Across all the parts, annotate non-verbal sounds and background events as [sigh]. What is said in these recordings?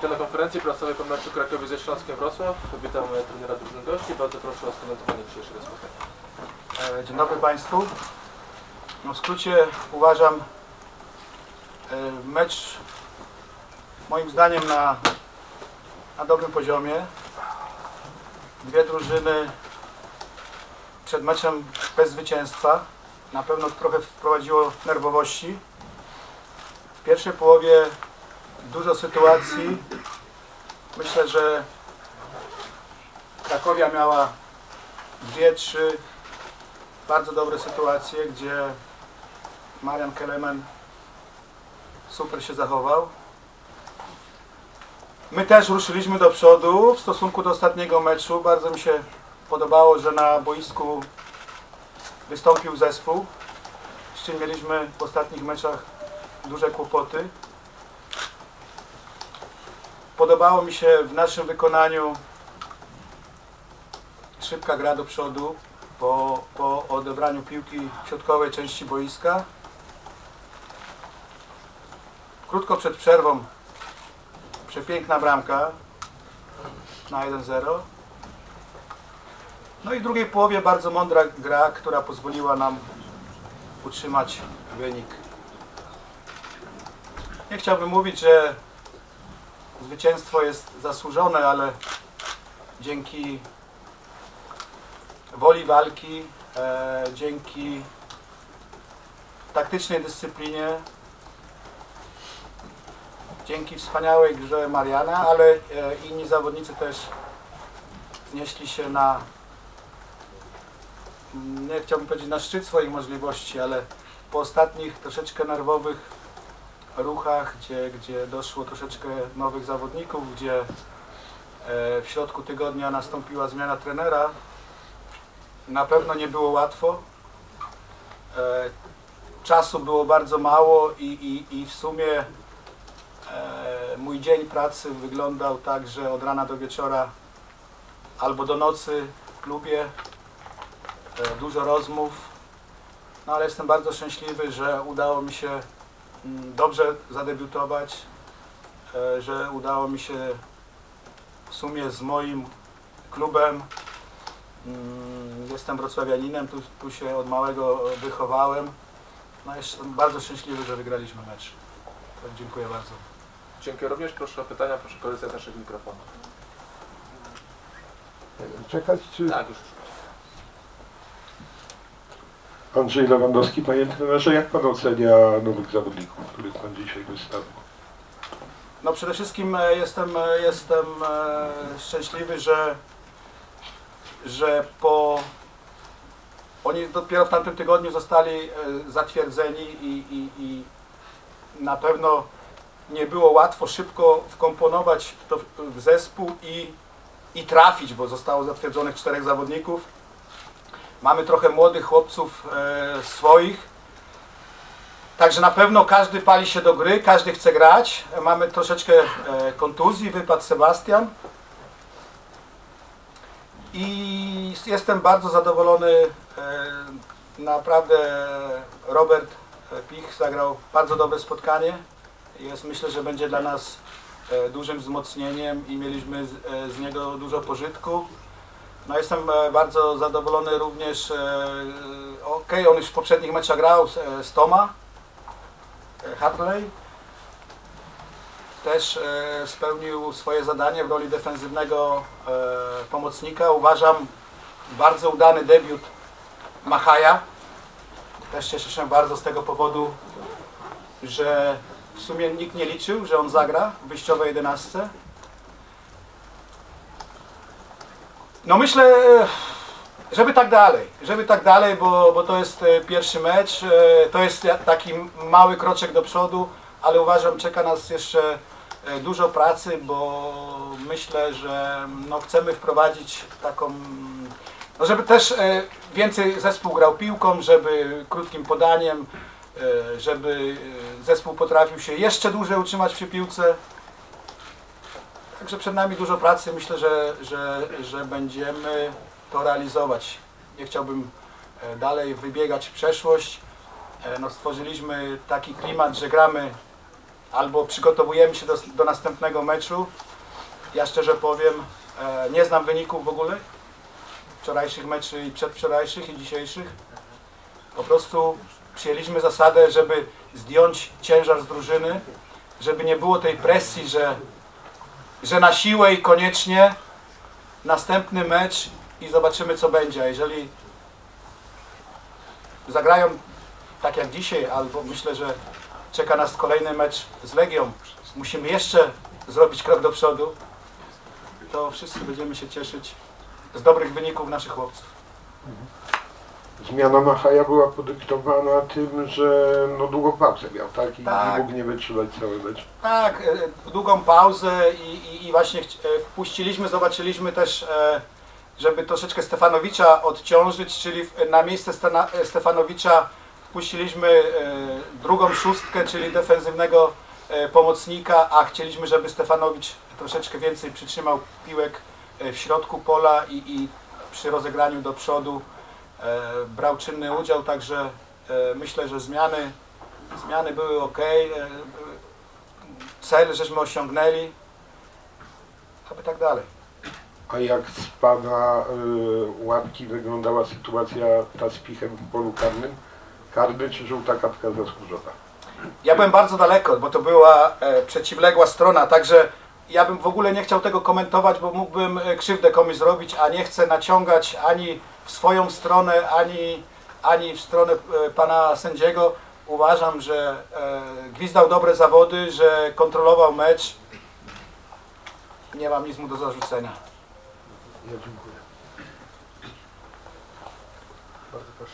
telekonferencji prasowej po meczu Krakowie ze Śląskiem Wrocław. Witam trenera drużyny gości. Bardzo proszę o skomentowanie dzisiejszego spotkania. E, Dzień dobry Państwu. No w skrócie uważam e, mecz moim zdaniem na, na dobrym poziomie. Dwie drużyny przed meczem bez zwycięstwa. Na pewno trochę wprowadziło nerwowości. W pierwszej połowie dużo sytuacji. Myślę, że Krakowia miała dwie, trzy bardzo dobre sytuacje, gdzie Marian Kelemen super się zachował. My też ruszyliśmy do przodu w stosunku do ostatniego meczu. Bardzo mi się podobało, że na boisku wystąpił zespół, z czym mieliśmy w ostatnich meczach duże kłopoty. Podobało mi się w naszym wykonaniu szybka gra do przodu, po, po odebraniu piłki w środkowej części boiska. Krótko przed przerwą przepiękna bramka na 1-0. No i w drugiej połowie bardzo mądra gra, która pozwoliła nam utrzymać wynik. Nie chciałbym mówić, że zwycięstwo jest zasłużone, ale dzięki woli walki, e, dzięki taktycznej dyscyplinie, dzięki wspaniałej grze Mariana, ale e, inni zawodnicy też znieśli się na, mm, nie chciałbym powiedzieć na szczyt swoich możliwości, ale po ostatnich troszeczkę nerwowych ruchach, gdzie, gdzie doszło troszeczkę nowych zawodników, gdzie e, w środku tygodnia nastąpiła zmiana trenera, na pewno nie było łatwo. E, Czasu było bardzo mało i, i, i w sumie e, mój dzień pracy wyglądał tak, że od rana do wieczora albo do nocy w klubie, dużo rozmów. No ale jestem bardzo szczęśliwy, że udało mi się dobrze zadebiutować, e, że udało mi się w sumie z moim klubem Mm, Jestem wrocławianinem, tu, tu się od małego wychowałem. No jestem bardzo szczęśliwy, że wygraliśmy mecz. Tak, dziękuję bardzo. Dziękuję również. Proszę o pytania. Proszę korzystać z naszych mikrofonów. Czekać czy... Tak, już. Andrzej Lewandowski, panie trenerze, jak pan ocenia nowych zawodników, których pan dzisiaj wystawił? No przede wszystkim e, jestem, e, jestem e, szczęśliwy, że, że po oni dopiero w tamtym tygodniu zostali zatwierdzeni i, i, i na pewno nie było łatwo szybko wkomponować to w zespół i, i trafić, bo zostało zatwierdzonych czterech zawodników. Mamy trochę młodych chłopców e, swoich, Także na pewno każdy pali się do gry, każdy chce grać. Mamy troszeczkę e, kontuzji, wypadł Sebastian. I jestem bardzo zadowolony. E, naprawdę Robert Pich zagrał bardzo dobre spotkanie. Jest, myślę, że będzie dla nas e, dużym wzmocnieniem i mieliśmy z, e, z niego dużo pożytku. No jestem e, bardzo zadowolony również, e, okej, on już w poprzednich meczach grał z, e, z Toma, e, Hartley. Też e, spełnił swoje zadanie w roli defensywnego e, pomocnika. Uważam bardzo udany debiut Machaja. Też cieszę się bardzo z tego powodu, że w sumie nikt nie liczył, że on zagra w wyjściowej jedenastce. No myślę, e, żeby tak dalej, żeby tak dalej, bo, bo to jest e, pierwszy mecz, e, to jest taki mały kroczek do przodu, ale uważam, czeka nas jeszcze dużo pracy, bo myślę, że no, chcemy wprowadzić taką, no, żeby też więcej zespół grał piłką, żeby krótkim podaniem, żeby zespół potrafił się jeszcze dłużej utrzymać przy piłce. Także przed nami dużo pracy, myślę, że, że, że będziemy to realizować. Nie chciałbym e, dalej wybiegać w przeszłość. E, No, stworzyliśmy taki klimat, że gramy albo przygotowujemy się do, do następnego meczu. Ja szczerze powiem, e, nie znam wyników w ogóle wczorajszych meczy i przedwczorajszych i dzisiejszych. Po prostu przyjęliśmy zasadę, żeby zdjąć ciężar z drużyny, żeby nie było tej presji, że, że na siłę i koniecznie następny mecz i zobaczymy co będzie. A jeżeli zagrają tak jak dzisiaj, albo myślę, że czeka nas kolejny mecz z Legią, musimy jeszcze zrobić krok do przodu, to wszyscy będziemy się cieszyć z dobrych wyników naszych chłopców. Zmiana Machaja była podyktowana tym, że no długą pauzę miał, tak? I Tak. nie mógł nie wytrzymać cały mecz. Tak, e, długą pauzę i, i, i właśnie e, wpuściliśmy, zobaczyliśmy też, e, żeby troszeczkę Stefanowicza odciążyć, czyli na miejsce Stana, Stefanowicza wpuściliśmy drugą szóstkę, czyli defensywnego pomocnika, a chcieliśmy, żeby Stefanowicz troszeczkę więcej przytrzymał piłek w środku pola i, i przy rozegraniu do przodu brał czynny udział, także e, myślę, że zmiany, zmiany były ok. Cel żeśmy osiągnęli, aby tak dalej. A jak z Pana łapki wyglądała sytuacja ta z pichem w polu karnym? Karny czy żółta kartka zasłużona? Ja byłem bardzo daleko, bo to była e, przeciwległa strona, także ja bym w ogóle nie chciał tego komentować, bo mógłbym e, krzywdę komuś zrobić, a nie chcę naciągać ani w swoją stronę, ani, ani w stronę e, pana sędziego. Uważam, że e, gwizdał dobre zawody, że kontrolował mecz. Nie mam nic mu do zarzucenia. Ja dziękuję. Bardzo proszę.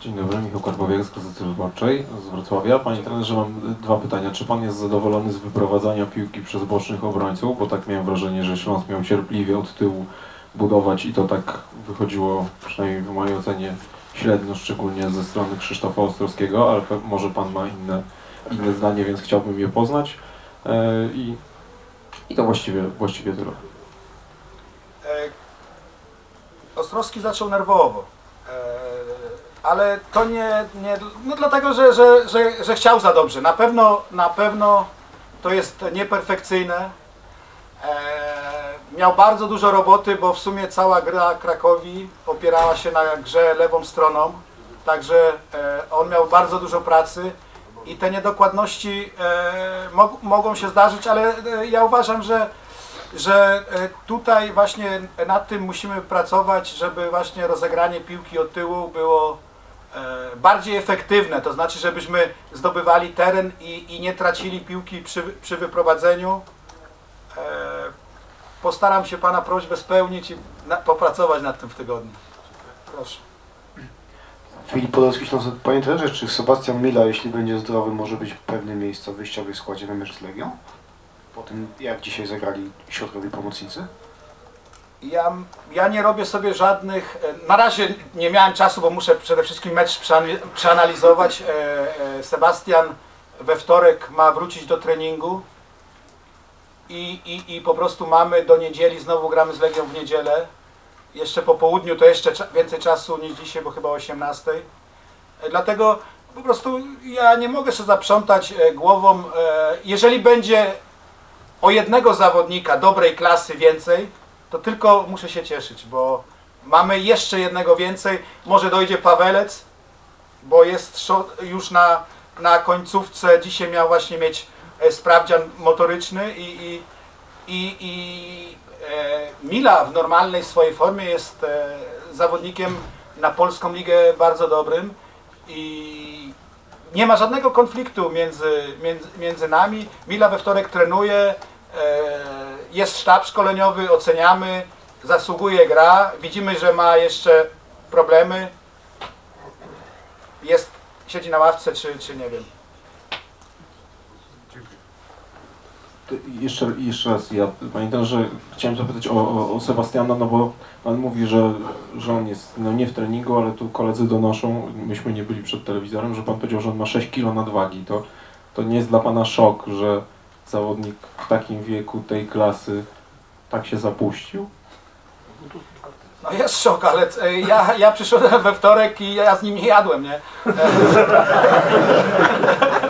Dzień dobry, Michał Karpowiak z Gazety Wyborczej z Wrocławia. Panie trenerze, mam dwa pytania. Czy pan jest zadowolony z wyprowadzania piłki przez bocznych obrońców? Bo tak miałem wrażenie, że Śląsk miał cierpliwie od tyłu budować i to tak wychodziło, przynajmniej w mojej ocenie, średnio, szczególnie ze strony Krzysztofa Ostrowskiego, ale może pan ma inne, inne zdanie, więc chciałbym je poznać. E, I, i to właściwie, właściwie tyle. E, Ostrowski zaczął nerwowo. E, Ale to nie, nie no dlatego, że, że, że, że chciał za dobrze. Na pewno, na pewno to jest nieperfekcyjne. Miał bardzo dużo roboty, bo w sumie cała gra Krakowi opierała się na grze lewą stroną. Także e, on miał bardzo dużo pracy i te niedokładności e, mog, mogą się zdarzyć, ale e, ja uważam, że że tutaj właśnie nad tym musimy pracować, żeby właśnie rozegranie piłki od tyłu było bardziej efektywne, to znaczy żebyśmy zdobywali teren i, i nie tracili piłki przy, przy wyprowadzeniu. Postaram się Pana prośbę spełnić i na, popracować nad tym w tygodniu. Proszę. Filip Podolski, Śląsk. Panie trenerze, czy Sebastian Mila, jeśli będzie zdrowy, może być pewne miejsce w wyjściowej składzie na mecz z Legią? Po tym, jak dzisiaj zagrali środkowi pomocnicy? Ja, ja nie robię sobie żadnych. e, Na razie nie miałem czasu, bo muszę przede wszystkim mecz przeanali- przeanalizować. E, e, Sebastian we wtorek ma wrócić do treningu i, i, i po prostu mamy do niedzieli, znowu gramy z Legią w niedzielę. Jeszcze po południu to jeszcze więcej czasu niż dzisiaj, bo chyba o 18. E, Dlatego po prostu ja nie mogę się zaprzątać e, głową. e, Jeżeli będzie o jednego zawodnika dobrej klasy więcej, to tylko muszę się cieszyć, bo mamy jeszcze jednego więcej. Może dojdzie Pawelec, bo jest już na, na końcówce. Dzisiaj miał właśnie mieć sprawdzian motoryczny i, i, i, i e, Mila w normalnej swojej formie jest e, zawodnikiem na polską ligę bardzo dobrym i nie ma żadnego konfliktu między, między, między nami. Mila we wtorek trenuje, e, jest sztab szkoleniowy, oceniamy, zasługuje gra, widzimy, że ma jeszcze problemy, jest, siedzi na ławce, czy, czy nie wiem. Jeszcze, jeszcze raz, ja panie trenerze, chciałem zapytać o, o, o Sebastiana, no bo pan mówi, że, że on jest no nie w treningu, ale tu koledzy donoszą, myśmy nie byli przed telewizorem, że pan powiedział, że on ma 6 kg nadwagi. To, to nie jest dla pana szok, że zawodnik w takim wieku tej klasy tak się zapuścił? No jest szok, ale e, ja, ja przyszedłem we wtorek i ja z nim nie jadłem, nie? [laughs]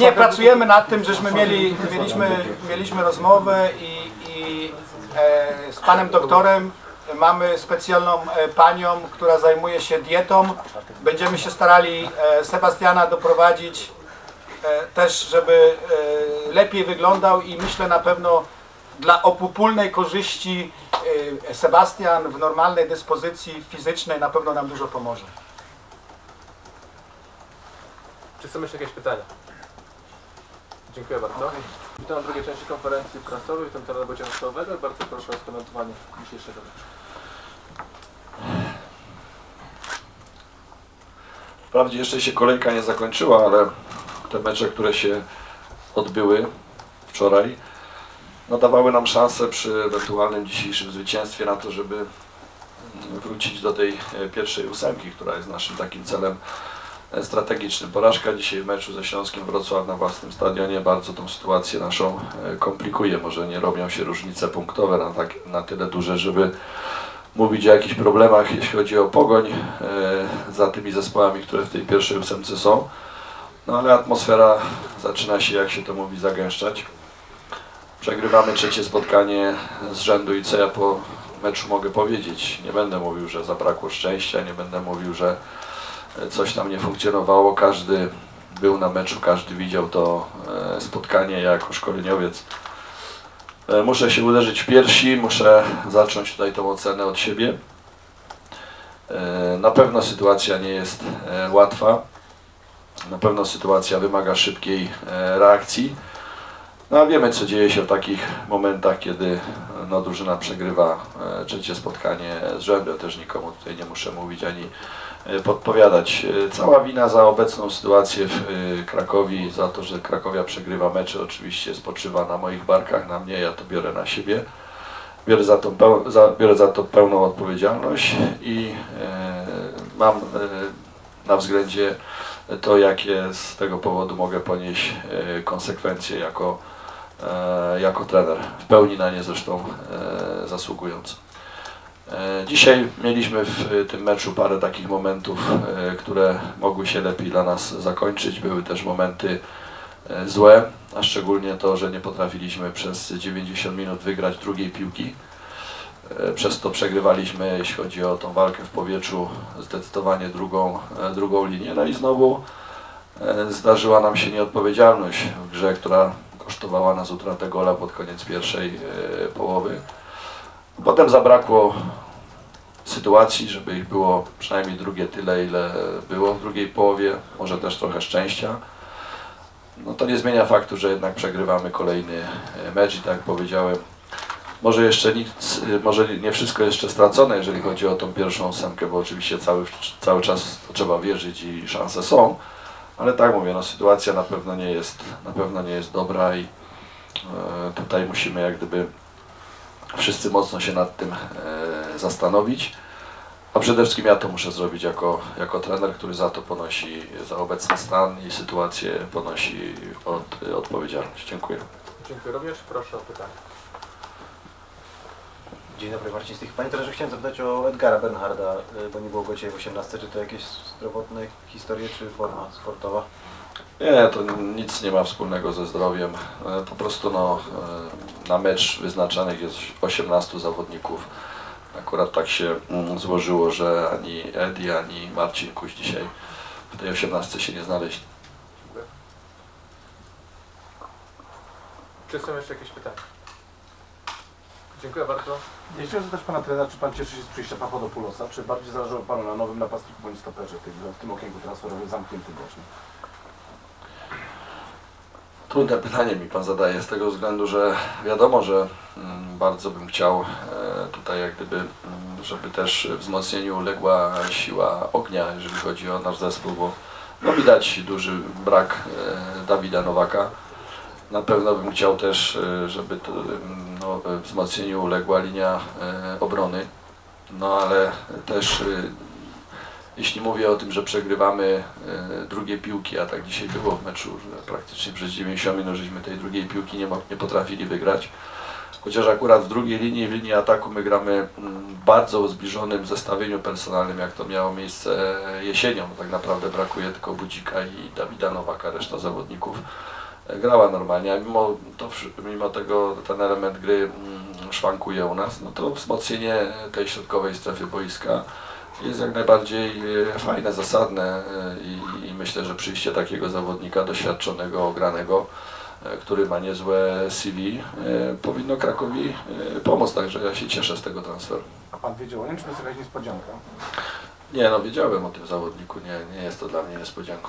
Nie, pracujemy nad tym, żeśmy mieli, mieliśmy, mieliśmy rozmowę i, i e, z panem doktorem mamy specjalną e, panią, która zajmuje się dietą. Będziemy się starali e, Sebastiana doprowadzić e, też, żeby lepiej wyglądał i myślę na pewno dla opupólnej korzyści Sebastian w normalnej dyspozycji fizycznej na pewno nam dużo pomoże. Czy są jeszcze jakieś pytania? Dziękuję bardzo. Witam w drugiej części konferencji prasowej, witam Bociana Stołowego i bardzo proszę o skomentowanie dzisiejszego meczu. Wprawdzie jeszcze się kolejka nie zakończyła, ale te mecze, które się odbyły wczoraj, no dawały nam szansę przy ewentualnym dzisiejszym zwycięstwie na to, żeby wrócić do tej e, pierwszej ósemki, która jest naszym takim celem strategicznym. Porażka dzisiaj w meczu ze Śląskiem Wrocław na własnym stadionie bardzo tą sytuację naszą e, komplikuje. Może nie robią się różnice punktowe na, tak, na tyle duże, żeby mówić o jakichś problemach, jeśli chodzi o pogoń e, za tymi zespołami, które w tej pierwszej ósemce są. No ale atmosfera zaczyna się, jak się to mówi, zagęszczać. Przegrywamy trzecie spotkanie z rzędu i co ja po meczu mogę powiedzieć? Nie będę mówił, że zabrakło szczęścia, nie będę mówił, że coś tam nie funkcjonowało. Każdy był na meczu, każdy widział to e, spotkanie. Ja jako szkoleniowiec E, Muszę się uderzyć w piersi, muszę zacząć tutaj tą ocenę od siebie. E, Na pewno sytuacja nie jest łatwa. Na pewno sytuacja wymaga szybkiej reakcji. No a wiemy co dzieje się w takich momentach, kiedy no, drużyna przegrywa trzecie spotkanie z rzędu. Też nikomu tutaj nie muszę mówić ani podpowiadać. E, Cała wina za obecną sytuację w e, Krakowi, za to, że Krakowia przegrywa mecze, oczywiście spoczywa na moich barkach, na mnie, ja to biorę na siebie. Biorę za to, za, biorę za to pełną odpowiedzialność i e, mam e, na względzie to, jakie z tego powodu mogę ponieść e, konsekwencje jako, e, jako trener. W pełni na nie zresztą e, zasługując. E, Dzisiaj mieliśmy w tym meczu parę takich momentów, e, które mogły się lepiej dla nas zakończyć. Były też momenty e, złe, a szczególnie to, że nie potrafiliśmy przez 90 minut wygrać drugiej piłki. E, Przez to przegrywaliśmy, jeśli chodzi o tą walkę w powietrzu, zdecydowanie drugą, e, drugą linię. No i znowu e, zdarzyła nam się nieodpowiedzialność w grze, która kosztowała nas utratę gola pod koniec pierwszej e, połowy. Potem zabrakło sytuacji, żeby ich było przynajmniej drugie tyle, ile było w drugiej połowie, może też trochę szczęścia. No to nie zmienia faktu, że jednak przegrywamy kolejny e, mecz i tak jak powiedziałem, może jeszcze nic, e, może nie wszystko jeszcze stracone, jeżeli chodzi o tą pierwszą ósemkę, bo oczywiście cały, cały czas trzeba wierzyć i szanse są, ale tak mówię, no sytuacja na pewno nie jest, na pewno nie jest dobra i e, tutaj musimy jak gdyby wszyscy mocno się nad tym e, zastanowić. A przede wszystkim ja to muszę zrobić jako, jako trener, który za to ponosi, za obecny stan i sytuację ponosi od, odpowiedzialność. Dziękuję. Dziękuję również, proszę o pytanie. Dzień dobry, Marcin Stych. Panie trenerze, chciałem zapytać o Edgara Bernharda, bo nie było go dzisiaj w 18. Czy to jakieś zdrowotne historie, czy forma sportowa? Nie, to nic nie ma wspólnego ze zdrowiem. E, Po prostu no, e, na mecz wyznaczanych jest 18 zawodników. Akurat tak się mm, złożyło, że ani Edi, ani Marcin Kuś dzisiaj w tej 18 się nie znaleźli. Czy są jeszcze jakieś pytania? Dziękuję bardzo. Ja chciałem zapytać pana trenera, czy pan cieszy się z przyjścia Papadopoulosa, czy bardziej zależało panu na nowym napastniku bądź stoperze w tym, w tym okienku transferowym zamkniętym rocznym? Trudne pytanie mi Pan zadaje z tego względu, że wiadomo, że mm, bardzo bym chciał e, tutaj jak gdyby, mm, żeby też wzmocnieniu uległa siła ognia, jeżeli chodzi o nasz zespół, bo no widać duży brak e, Dawida Nowaka. Na pewno bym chciał też, e, żeby to, mm, no, wzmocnieniu uległa linia obrony, no ale też jeśli mówię o tym, że przegrywamy e, drugie piłki, a tak dzisiaj było w meczu, że praktycznie przez 90 minut żeśmy tej drugiej piłki nie, potrafili wygrać, Chociaż akurat w drugiej linii, w linii ataku my gramy mm, bardzo zbliżonym zestawieniu personalnym, jak to miało miejsce jesienią. Tak naprawdę brakuje tylko Budzika i Dawida Nowaka, reszta zawodników e, grała normalnie, a mimo, to, mimo tego ten element gry mm, szwankuje u nas, no to wzmocnienie tej środkowej strefy boiska jest jak najbardziej e, fajne, zasadne e, i, i myślę, że przyjście takiego zawodnika doświadczonego, ogranego, e, który ma niezłe CV, powinno Krakowi pomóc, także ja się cieszę z tego transferu. A pan wiedział o nim, czy to jest jakaś niespodzianka? Nie no, wiedziałem o tym zawodniku, nie, nie jest to dla mnie niespodzianką.